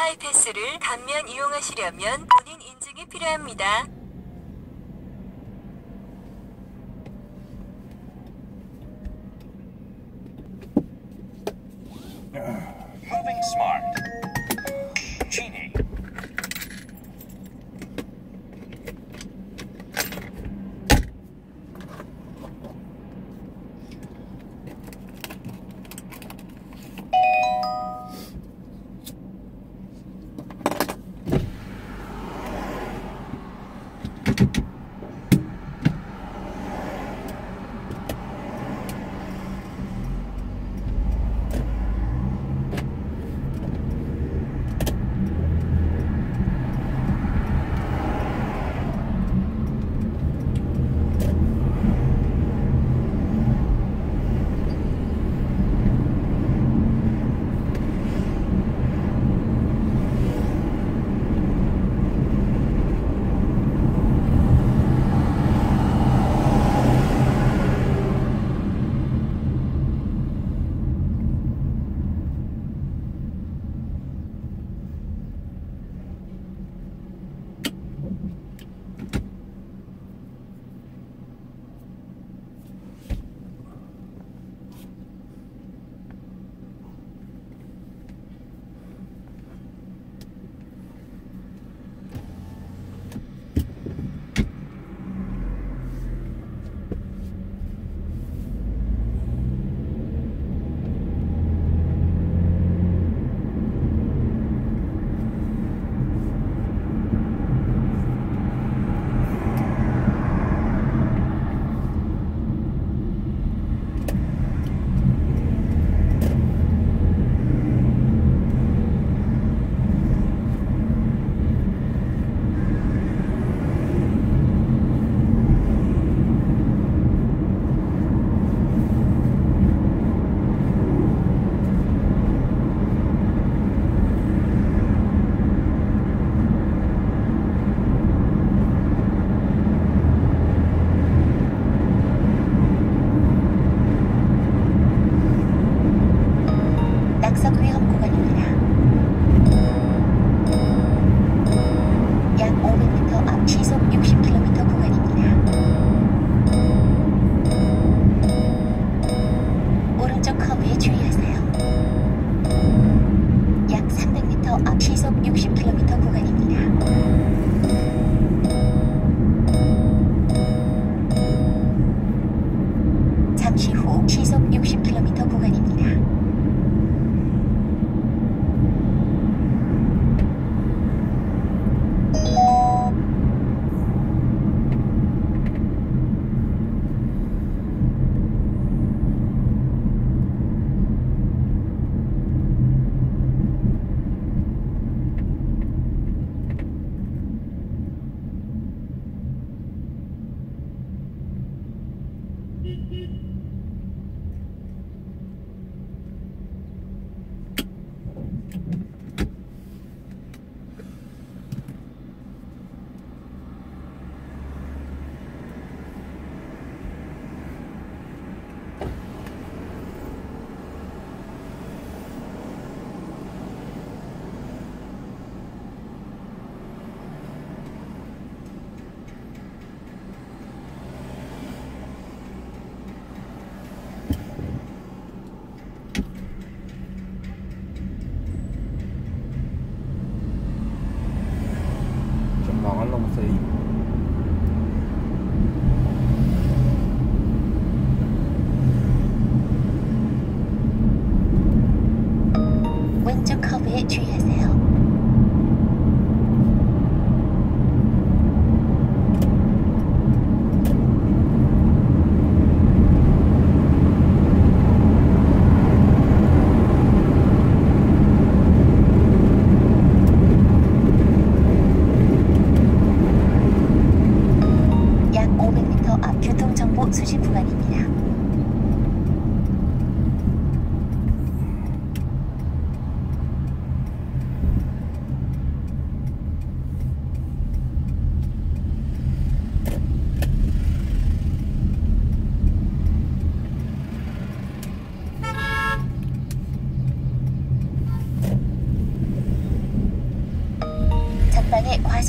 하이패스를 단면 이용하시려면 본인 인증이 필요합니다. Moving smart.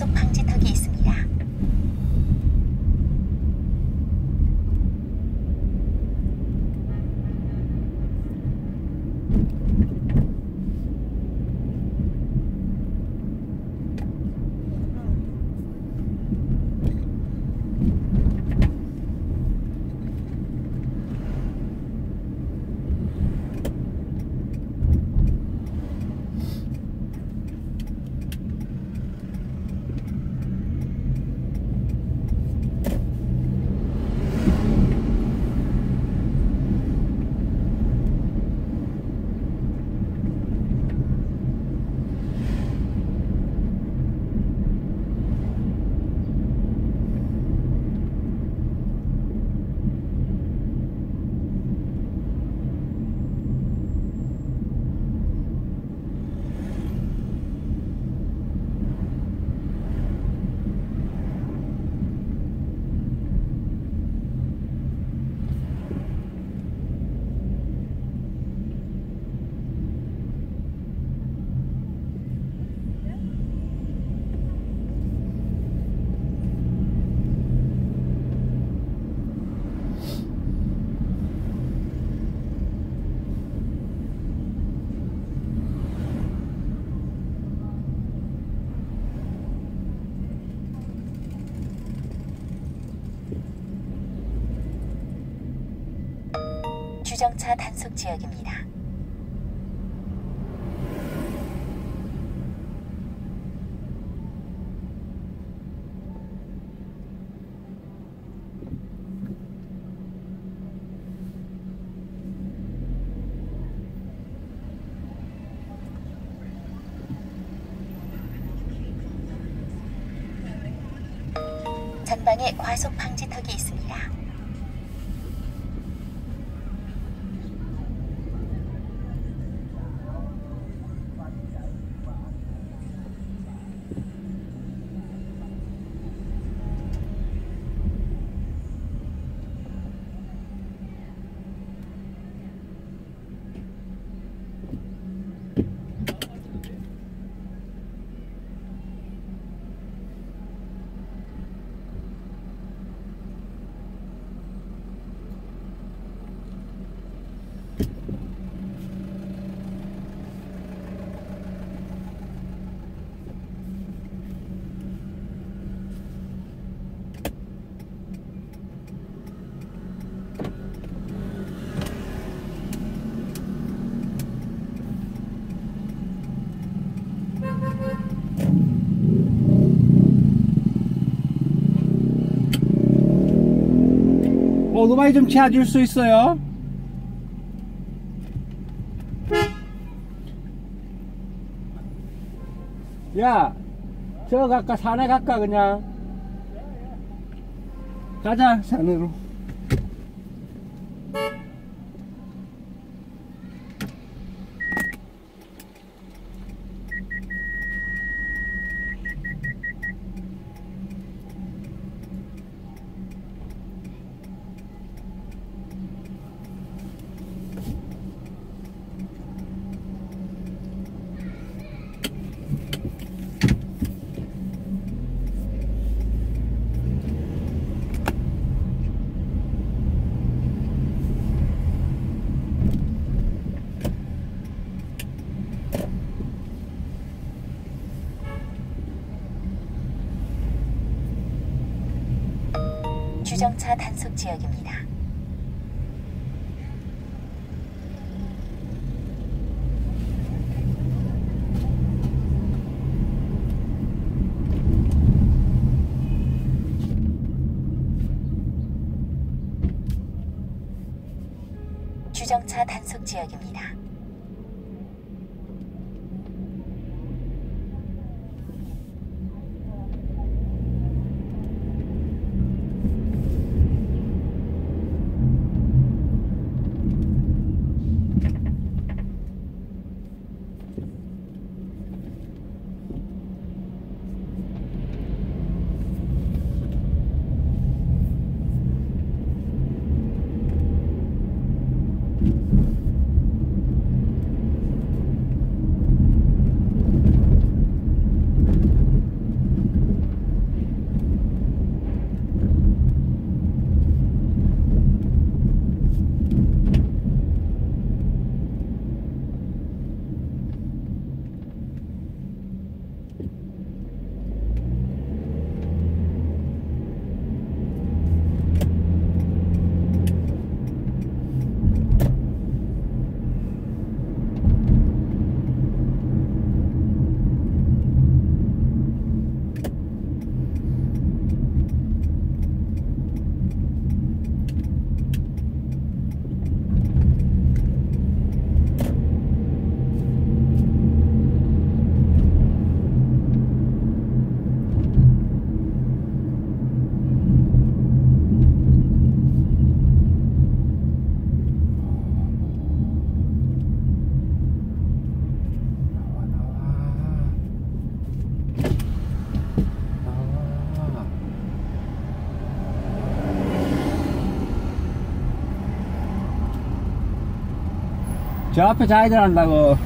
과속 방지턱이 있습니다. 주정차 단속 지역입니다. 전방에 과속 방지턱이 있습니다. 오토바이 좀 치워줄 수 있어요? 야, 저 갈까? 산에 갈까, 그냥? 가자, 산으로. 주정차 단속 지역입니다. 주정차 단속 지역입니다. 저 앞에 좌회전 한다고.